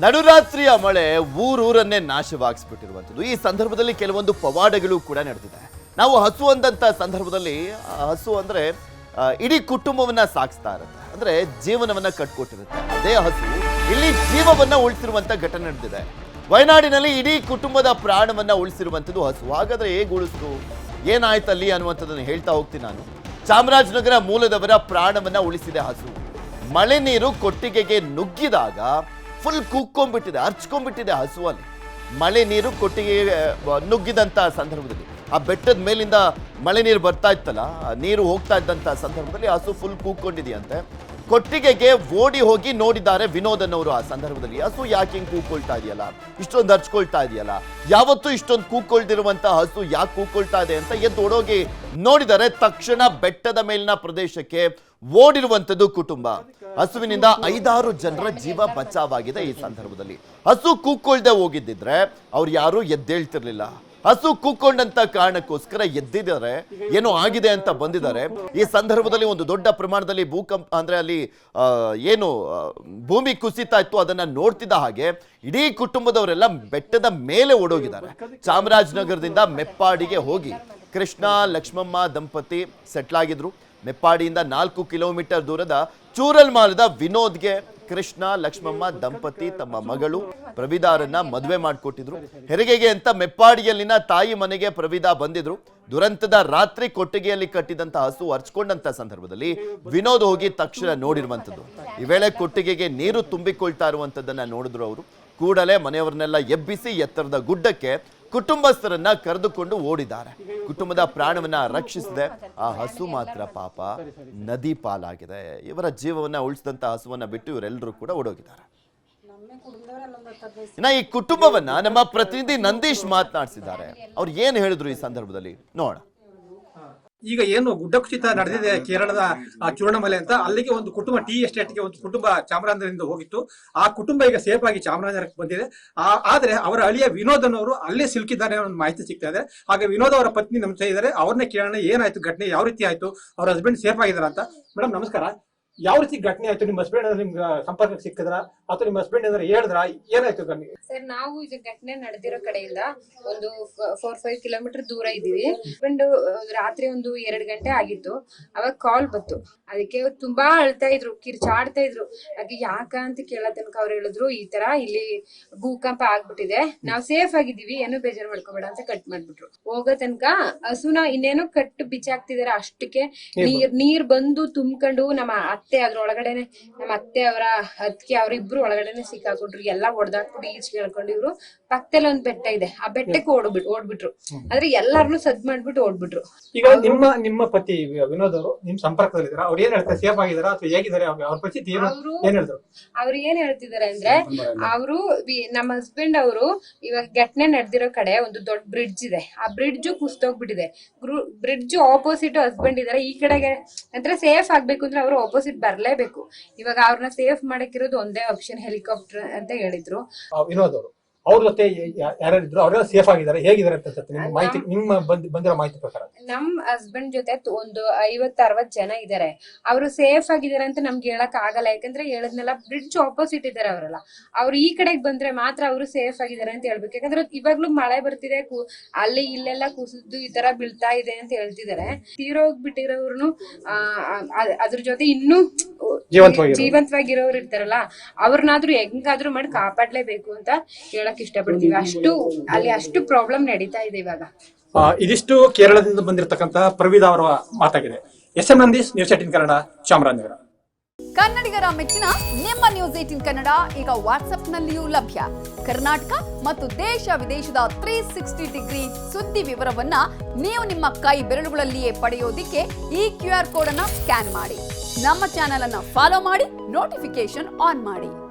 ನಡುರಾತ್ರಿಯ ಮಳೆ ಊರೂರನ್ನೇ ನಾಶವಾಗಿಸ್ಬಿಟ್ಟಿರುವಂಥದ್ದು. ಈ ಸಂದರ್ಭದಲ್ಲಿ ಕೆಲವೊಂದು ಪವಾಡಗಳು ಕೂಡ ನಡೆದಿದೆ. ನಾವು ಹಸು ಅಂದಂಥ ಸಂದರ್ಭದಲ್ಲಿ ಹಸು ಅಂದ್ರೆ ಇಡೀ ಕುಟುಂಬವನ್ನ ಸಾಗಿಸ್ತಾ ಇರುತ್ತೆ. ಅಂದ್ರೆ ಜೀವನವನ್ನ ಕಟ್ಕೊಟ್ಟಿರುತ್ತೆ. ಅದೇ ಹಸು, ಇಲ್ಲಿ ಜೀವವನ್ನ ಉಳಿಸಿರುವಂಥ ಘಟನೆ ನಡೆದಿದೆ. ವಯನಾಡಿನಲ್ಲಿ ಇಡೀ ಕುಟುಂಬದ ಪ್ರಾಣವನ್ನ ಉಳಿಸಿರುವಂಥದ್ದು ಹಸು. ಹಾಗಾದ್ರೆ ಹೇಗೆ ಉಳಿಸ್ತು ಏನಾಯ್ತಲ್ಲಿ ಅನ್ನುವಂಥದ್ದನ್ನು ಹೇಳ್ತಾ ಹೋಗ್ತೀನಿ ನಾನು. ಚಾಮರಾಜನಗರ ಮೂಲದವರ ಪ್ರಾಣವನ್ನ ಉಳಿಸಿದೆ ಹಸು. ಮಳೆ ನೀರು ಕೊಟ್ಟಿಗೆಗೆ ನುಗ್ಗಿದಾಗ ಫುಲ್ ಕೂಕ್ಕೊಂಡ್ಬಿಟ್ಟಿದೆ ಹರ್ಚ್ಕೊಂಡ್ಬಿಟ್ಟಿದೆ ಹಸುವಲ್ಲಿ. ಮಳೆ ನೀರು ಕೊಟ್ಟಿಗೆ ನುಗ್ಗಿದಂಥ ಸಂದರ್ಭದಲ್ಲಿ. ಆ ಬೆಟ್ಟದ ಮೇಲಿಂದ ಮಳೆ ನೀರು ಬರ್ತಾ ಇತ್ತಲ್ಲ ನೀರು ಹೋಗ್ತಾ ಇದ್ದಂಥ ಸಂದರ್ಭದಲ್ಲಿ ಹಸು ಫುಲ್ ಕೂಕ್ಕೊಂಡಿದೆಯಂತೆ ಕೊಟ್ಟಿಗೆಗೆ ಓಡಿ ಹೋಗಿ ನೋಡಿದ್ದಾರೆ ವಿನೋದನ್ ಅವರು ಆ ಸಂದರ್ಭದಲ್ಲಿ. ಹಸು ಯಾಕೆ ಹಿಂಗ್ ಕೂಕೊಳ್ತಾ ಇದೆಯಲ್ಲ? ಇಷ್ಟೊಂದು ಹರ್ಚ್ಕೊಳ್ತಾ ಇದೆಯಲ್ಲ? ಯಾವತ್ತೂ ಇಷ್ಟೊಂದು ಕೂಕೊಳ್ತಿರುವಂತಹ ಹಸು ಯಾಕೆ ಕೂಕೊಳ್ತಾ ಇದೆ ಅಂತ ಎದ್ದು ಓಡೋಗಿ ನೋಡಿದರೆ ತಕ್ಷಣ ಬೆಟ್ಟದ ಮೇಲಿನ ಪ್ರದೇಶಕ್ಕೆ ಓಡಿರುವಂಥದ್ದು ಕುಟುಂಬ. ಹಸುವಿನಿಂದ ಐದಾರು ಜನರ ಜೀವ ಬಚಾವಾಗಿದೆ ಈ ಸಂದರ್ಭದಲ್ಲಿ. ಹಸು ಕೂಕೊಳ್ದೆ ಹೋಗಿದ್ದಿದ್ರೆ ಅವ್ರು ಯಾರು ಎದ್ದೇಳ್ತಿರ್ಲಿಲ್ಲ. ಹಸು ಕೂಕೊಂಡಂತ ಕಾರಣಕ್ಕೋಸ್ಕರ ಎದ್ದಿದ್ದಾರೆ. ಏನೋ ಆಗಿದೆ ಅಂತ ಬಂದಿದ್ದಾರೆ. ಈ ಸಂದರ್ಭದಲ್ಲಿ ಒಂದು ದೊಡ್ಡ ಪ್ರಮಾಣದಲ್ಲಿ ಭೂಕಂಪ, ಅಂದ್ರೆ ಅಲ್ಲಿ ಏನು ಭೂಮಿ ಕುಸಿತಾ ಇತ್ತು ಅದನ್ನ ನೋಡ್ತಿದ್ದ ಹಾಗೆ ಇಡೀ ಕುಟುಂಬದವರೆಲ್ಲ ಬೆಟ್ಟದ ಮೇಲೆ ಓಡೋಗಿದ್ದಾರೆ. ಚಾಮರಾಜನಗರದಿಂದ ಮೆಪ್ಪಾಡಿಗೆ ಹೋಗಿ ಕೃಷ್ಣ, ಲಕ್ಷ್ಮಮ್ಮ, ದಂಪತಿ ಸೆಟ್ಲ್ ಮೆಪ್ಪಾಡಿಯಿಂದ ನಾಲ್ಕು ಕಿಲೋಮೀಟರ್ ದೂರದ ಚೂರಲ್ಮಾಲದ ವಿನೋದ್ಗೆ ಕೃಷ್ಣ, ಲಕ್ಷ್ಮಮ್ಮ, ದಂಪತಿ ತಮ್ಮ ಮಗಳು ಪ್ರವಿದಾರನ್ನ ಮದುವೆ ಮಾಡಿಕೊಟ್ಟಿದ್ರು. ಹೆರಿಗೆಗೆ ಅಂತ ಮೆಪ್ಪಾಡಿಯಲ್ಲಿನ ತಾಯಿ ಮನೆಗೆ ಪ್ರವಿದಾ ಬಂದಿದ್ರು. ದುರಂತದ ರಾತ್ರಿ ಕೊಟ್ಟಿಗೆಯಲ್ಲಿ ಕಟ್ಟಿದಂತ ಹಸು ಹರ್ಚ್ಕೊಂಡಂತ ಸಂದರ್ಭದಲ್ಲಿ ವಿನೋದ್ ಹೋಗಿ ತಕ್ಷಣ ನೋಡಿರುವಂಥದ್ದು ಈ ವೇಳೆ ಕೊಟ್ಟಿಗೆಗೆ ನೀರು ತುಂಬಿಕೊಳ್ತಾ ಇರುವಂತದ್ದನ್ನ ನೋಡಿದ್ರು ಅವರು. ಕೂಡಲೇ ಮನೆಯವರನ್ನೆಲ್ಲ ಎಬ್ಬಿಸಿ ಎತ್ತರದ ಗುಡ್ಡಕ್ಕೆ ಕುಟುಂಬಸ್ಥರನ್ನ ಕರೆದುಕೊಂಡು ಓಡಿದ್ದಾರೆ. ಕುಟುಂಬದ ಪ್ರಾಣವನ್ನ ರಕ್ಷಿಸಿದೆ. ಆ ಹಸು ಮಾತ್ರ ಪಾಪ. ನದಿ ಪಾಲಾಗಿದೆ. ಇವರ ಜೀವವನ್ನ ಉಳಿಸಿದಂತ ಹಸುವನ್ನ ಬಿಟ್ಟು ಇವರೆಲ್ಲರೂ ಕೂಡ ಓಡೋಗಿದ್ದಾರೆ. ಇನ್ನ ಈ ಕುಟುಂಬವನ್ನ ನಮ್ಮ ಪ್ರತಿನಿಧಿ ನಂದೀಶ್ ಮಾತನಾಡಿಸಿದ್ದಾರೆ. ಅವ್ರು ಏನ್ ಹೇಳಿದ್ರು ಈ ಸಂದರ್ಭದಲ್ಲಿ? ನೋಡ ಈಗ ಏನು ಗುಡ್ಡ ಕುಸಿತ ನಡೆದಿದೆ ಕೇರಳದ ಆ ಚೂರ್ಣಮಲೆ ಅಂತ ಅಲ್ಲಿಗೆ ಒಂದು ಕುಟುಂಬ ಟಿ ಎಸ್ಟೇಟ್ಗೆ ಒಂದು ಕುಟುಂಬ ಚಾಮರಾಜನಗರದಿಂದ ಹೋಗಿತ್ತು. ಆ ಕುಟುಂಬ ಈಗ ಸೇಫ್ ಆಗಿ ಚಾಮರಾಜನಗರಕ್ಕೆ ಬಂದಿದೆ. ಆ- ಆದ್ರೆ ಅವರ ಅಳಿಯ ವಿನೋದ್ ಅನ್ನೋರು ಅಲ್ಲೇ ಸಿಲುಕಿದ್ದಾರೆ ಅನ್ನೋ ಮಾಹಿತಿ ಸಿಗ್ತಾ ಇದೆ. ಹಾಗೆ ವಿನೋದ್ ಅವರ ಪತ್ನಿ ನಮ್ಮ ಜೊತೆ ಇದ್ದಾರೆ. ಅವ್ರನ್ನೇ ಕೇಳೋಣ ಏನಾಯ್ತು ಘಟನೆ ಯಾವ ರೀತಿ ಆಯ್ತು ಅವ್ರ ಹಸ್ಬೆಂಡ್ ಸೇಫ್ ಆಗಿದಾರ ಅಂತ. ಮೇಡಮ್ ನಮಸ್ಕಾರ. ಯಾವ ರೀತಿ ಘಟನೆ ಆಯ್ತು? ನಿಮ್ಮ ಹಸ್ಬೆಂಡ್ ನಿಮ್ಗೆ ಸಂಪರ್ಕಕ್ಕೆ ಸಿಕ್ಕಿದ್ರ? ಅಥವಾ ನಿಮ್ಮ ಹಸ್ಬೆಂಡ್ ಏನಾದ್ರು ಹೇಳಿದ್ರ? ಏನಾಯ್ತು ಘಟನೆ ಸರ್ ನಾವು ಇದು ಘಟನೆ ನಡೆದಿರೋ ಕಡೆಯಿಂದ ಒಂದು ಫೋರ್ ಫೈವ್ ಕಿಲೋಮೀಟರ್ ದೂರ ಇದೀವಿ ಹಸ್ಬೆಂಡ್ ರಾತ್ರಿ ಒಂದು ಎರಡು ಗಂಟೆ ಆಗಿತ್ತು. ಅವಾಗ ಕಾಲ್ ಬಂತು. ಅದಕ್ಕೆ ತುಂಬಾ ಅಳ್ತಾ ಇದ್ರು ಕಿರ್ಚಾಡ್ತಾ ಇದ್ರು. ಹಾಗೆ ಯಾಕ ಅಂತ ಕೇಳೋ ತನಕ ಅವ್ರು ಹೇಳಿದ್ರು ಈ ತರ ಇಲ್ಲಿ ಭೂಕಂಪ ಆಗ್ಬಿಟ್ಟಿದೆ. ನಾವು ಸೇಫ್ ಆಗಿದೀವಿ ಏನು ಬೇಜಾರ್ ಮಾಡ್ಕೋಬೇಡ ಅಂತ ಕಟ್ ಮಾಡ್ಬಿಟ್ರು. ಹೋಗೋ ತನಕ ಹಸುನ ಇನ್ನೇನೋ ಕಟ್ಟು ಬಿಚ್ಚಾಕ್ತಿದಾರೆ ಅಷ್ಟಕ್ಕೆ. ನೀರ್ ನೀರ್ ಬಂದು ತುಂಬ್ಕೊಂಡು ನಮ್ಮ ಅತ್ತೆ ಅದ್ರ ಒಳಗಡೆನೆ ನಮ್ಮ ಅತ್ತೆ ಅವರ ಅದಕ್ಕೆ ಅವರಿಬ್ರು ಒಳಗಡೆನೆ ಸಿಕ್ಕಾಕೊಂಡ್ರು ಎಲ್ಲಾ ಹೊಡೆದಾಕ್ಬಿಟ್ಟು ಈಚ್ ಕೇಳ್ಕೊಂಡು ಇವ್ರು ಪಕ್ಕದಲ್ಲಿ ಒಂದ್ ಬೆಟ್ಟ ಇದೆ. ಆ ಬೆಟ್ಟಕ್ಕೆ ಓಡ್ಬಿಟ್ಟು ಓಡ್ಬಿಟ್ರು. ಆದ್ರೆ ಎಲ್ಲಾರ್ನು ಸದ್ ಮಾಡ್ಬಿಟ್ಟು ಓಡ್ಬಿಟ್ರು. ಈಗ ನಿಮ್ಮ ನಿಮ್ಮ ಪತಿ ವಿನೋದ್ ಅವರು ನಿಮ್ ಸಂಪರ್ಕದಲ್ಲಿದ್ದಾರೆ ಅವ್ರು ಏನ್ ಹೇಳ್ತಾರೆ? ಸೇಫ್ ಆಗಿದಾರ? ಅಥವಾ ಹೇಗಿದ್ದಾರೆ ಅವ್ರ ಪರಿಸ್ಥಿತಿ ಏನು ಅವ್ರು ಏನ್ ಹೇಳಿದ್ರು? ಅವ್ರು ಏನ್ ಹೇಳ್ತಿದಾರೆ ಅಂದ್ರೆ ಅವರು ನಮ್ಮ ಹಸ್ಬೆಂಡ್ ಅವರು ಇವಾಗ ಘಟನೆ ನಡೆದಿರೋ ಕಡೆ ಒಂದು ದೊಡ್ಡ ಬ್ರಿಡ್ಜ್ ಇದೆ. ಆ ಬ್ರಿಡ್ಜ್ ಕುಸ್ತೋಗ್ಬಿಟ್ಟಿದೆ ಬ್ರಿಡ್ಜ್ ಆಪೋಸಿಟ್ ಹಸ್ಬೆಂಡ್ ಇದಾರೆ. ಈ ಕಡೆಗೆ ಅಂದ್ರೆ ಸೇಫ್ ಆಗ್ಬೇಕು ಅಂದ್ರೆ ಅವರು ಆಪೋಸಿಟ್ ಬರ್ಲೇಬೇಕು. ಇವಾಗ ಅವ್ರನ್ನ ಸೇಫ್ ಮಾಡಕ್ಕಿರೋದು ಒಂದೇ ಆಪ್ಷನ್ ಹೆಲಿಕಾಪ್ಟರ್ ಅಂತ ಹೇಳಿದ್ರು. ವಿನೋದ್ ಅವರು. ಅವ್ರ ಜೊತೆ ಯಾರ್ಯಾರಿದ್ರು ಅವರೆಲ್ಲ ಸೇಫ್ ಆಗಿದ್ದಾರೆ. ಹೇಗಿದ್ದಾರೆ ಅಂತ ಅನ್ಸುತ್ತೆ? ನಿಮ್ಮ ಮಾಹಿತಿ ನಿಮ್ಮ ಬಂದ್- ಬಂದಿರೋ ಮಾಹಿತಿ ಪ್ರಕಾರ. ನಮ್ ಹಸ್ಬೆಂಡ್ ಜೊತೆ ಒಂದು ಐವತ್ ಅರವತ್ ಜನ ಇದಾರೆ. ಅವರು ಸೇಫ್ ಆಗಿದ್ದಾರೆ ಅಂತ ನಮ್ಗೆ ಹೇಳಕ್ ಆಗಲ್ಲ. ಯಾಕಂದ್ರೆ ಹೇಳದ್ನೆಲ್ಲ ಬ್ರಿಡ್ಜ್ ಆಪೋಸಿಟ್ ಇದ್ದಾರೆ ಅವರೆಲ್ಲ. ಅವ್ರು ಈ ಕಡೆಗೆ ಬಂದ್ರೆ ಮಾತ್ರ ಅವರು ಸೇಫ್ ಆಗಿದ್ದಾರೆ ಅಂತ ಹೇಳ್ಬೇಕು. ಯಾಕಂದ್ರೆ ಇವಾಗ್ಲೂ ಮಳೆ ಬರ್ತಿದೆ ಅಲ್ಲಿ ಇಲ್ಲೆಲ್ಲ ಕುಸಿದು ಈ ತರ ಬೀಳ್ತಾ ಇದೆ ಅಂತ ಹೇಳ್ತಿದ್ದಾರೆ ತೀರೋಗ್ಬಿಟ್ಟಿರೋರ್ನು ಅದ್ರ ಜೊತೆ ಇನ್ನೂ ಜೀವಂತವಾಗಿರೋರು. ಇರ್ತಾರಲ್ಲ ಅವ್ರನ್ನಾದ್ರೂ ಹೆಂಗಾದ್ರೂ ಮಾಡಿ ಕಾಪಾಡ್ಲೇಬೇಕು ಅಂತ ಹೇಳಕ್ ಇಷ್ಟಪಡ್ತೀವಿ. ಅಷ್ಟು ಅಲ್ಲಿ ಅಷ್ಟು ಪ್ರಾಬ್ಲಮ್ ನಡೀತಾ ಇದೆ ಇವಾಗ. ಆ, ಇದಿಷ್ಟು ಕೇರಳದಿಂದ ಬಂದಿರತಕ್ಕಂತಹ ಪ್ರವೀದ ಅವರ ಮಾತಾಗಿದೆ. S M Nandish news eighteen Kannada Chamarajanagar. ಕನ್ನಡಿಗರ ಮೆಚ್ಚಿನ ನಿಮ್ಮ ನ್ಯೂಸ್ ಏಟಿನ್ ಕನ್ನಡ ಈಗ ವಾಟ್ಸ್ಆಪ್ನಲ್ಲಿಯೂ ಲಭ್ಯ. ಕರ್ನಾಟಕ ಮತ್ತು ದೇಶ ವಿದೇಶದ ತ್ರೀ ಸಿಕ್ಸ್ಟಿ ಡಿಗ್ರಿ ಸುದ್ದಿ ವಿವರವನ್ನ ನೀವು ನಿಮ್ಮ ಕೈ ಬೆರಳುಗಳಲ್ಲಿಯೇ ಪಡೆಯೋದಿಕ್ಕೆ ಈ ಕ್ಯೂ ಆರ್ ಕೋಡ್ ಅನ್ನ ಸ್ಕ್ಯಾನ್ ಮಾಡಿ. ನಮ್ಮ ಚಾನೆಲ್ ಅನ್ನ ಫಾಲೋ ಮಾಡಿ ನೋಟಿಫಿಕೇಶನ್ ಆನ್ ಮಾಡಿ.